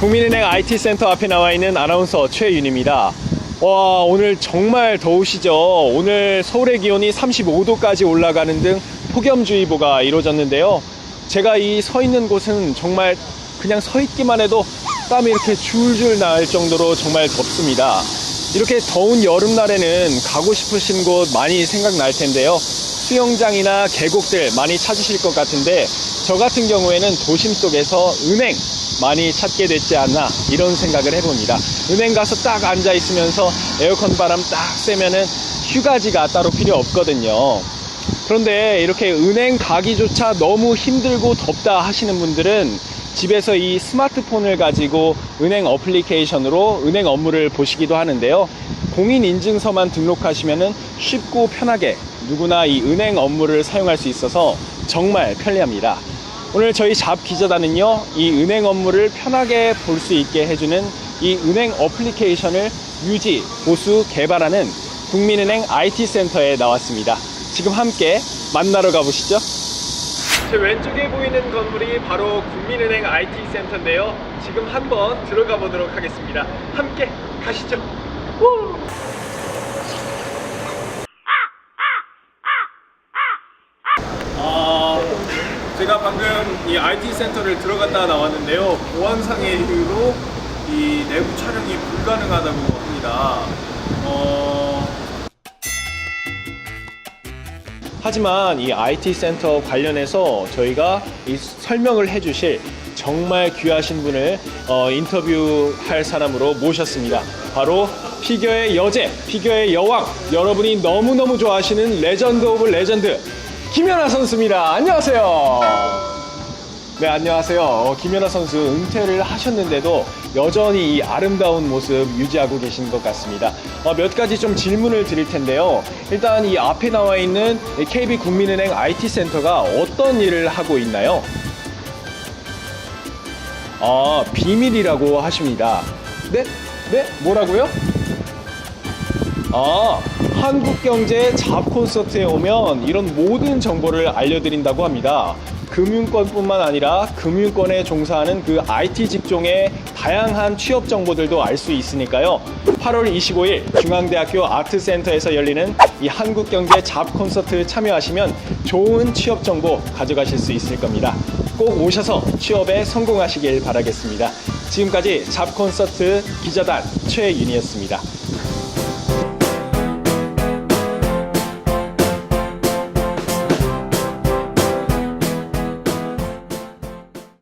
국민은행 IT센터 앞에 나와 있는 아나운서 최윤입니다. 와, 오늘 정말 더우시죠? 오늘 서울의 기온이 35도까지 올라가는 등 폭염주의보가 이루어졌는데요. 제가 이 서 있는 곳은 정말 그냥 서 있기만 해도 땀이 이렇게 줄줄 날 정도로 정말 덥습니다. 이렇게 더운 여름날에는 가고 싶으신 곳 많이 생각날 텐데요. 수영장이나 계곡들 많이 찾으실 것 같은데 저 같은 경우에는 도심 속에서 은행 많이 찾게 됐지 않나 이런 생각을 해봅니다. 은행 가서 딱 앉아 있으면서 에어컨 바람 딱 쐬면은 휴가지가 따로 필요 없거든요. 그런데 이렇게 은행 가기조차 너무 힘들고 덥다 하시는 분들은 집에서 이 스마트폰을 가지고 은행 어플리케이션으로 은행 업무를 보시기도 하는데요. 공인인증서만 등록하시면은 쉽고 편하게 누구나 이 은행 업무를 사용할 수 있어서 정말 편리합니다. 오늘 저희 잡 기자단은요, 이 은행 업무를 편하게 볼 수 있게 해주는 이 은행 어플리케이션을 유지, 보수, 개발하는 국민은행 IT센터에 나왔습니다. 지금 함께 만나러 가보시죠. 제 왼쪽에 보이는 건물이 바로 국민은행 IT센터인데요. 지금 한번 들어가 보도록 하겠습니다. 함께 가시죠. 우! 제가 방금 이 IT 센터를 들어갔다 나왔는데요. 보안상의 이유로 이 내부 촬영이 불가능하다고 합니다. 어, 하지만 이 IT 센터 관련해서 저희가 이 설명을 해주실 정말 귀하신 분을 어, 인터뷰할 사람으로 모셨습니다. 바로 피겨의 여제, 피겨의 여왕, 여러분이 너무너무 좋아하시는 레전드 오브 레전드 김연아 선수입니다. 안녕하세요. 네, 안녕하세요. 어, 김연아 선수 은퇴를 하셨는데도 여전히 이 아름다운 모습 유지하고 계신 것 같습니다. 어, 몇 가지 좀 질문을 드릴 텐데요. 일단 이 앞에 나와 있는 KB 국민은행 IT 센터가 어떤 일을 하고 있나요? 아, 비밀이라고 하십니다. 네? 네? 뭐라고요? 아, 한국경제 잡 콘서트에 오면 이런 모든 정보를 알려드린다고 합니다. 금융권뿐만 아니라 금융권에 종사하는 그 IT 직종의 다양한 취업 정보들도 알 수 있으니까요. 8월 25일 중앙대학교 아트센터에서 열리는 이 한국경제 잡 콘서트 참여하시면 좋은 취업 정보 가져가실 수 있을 겁니다. 꼭 오셔서 취업에 성공하시길 바라겠습니다. 지금까지 잡 콘서트 기자단 최윤이었습니다.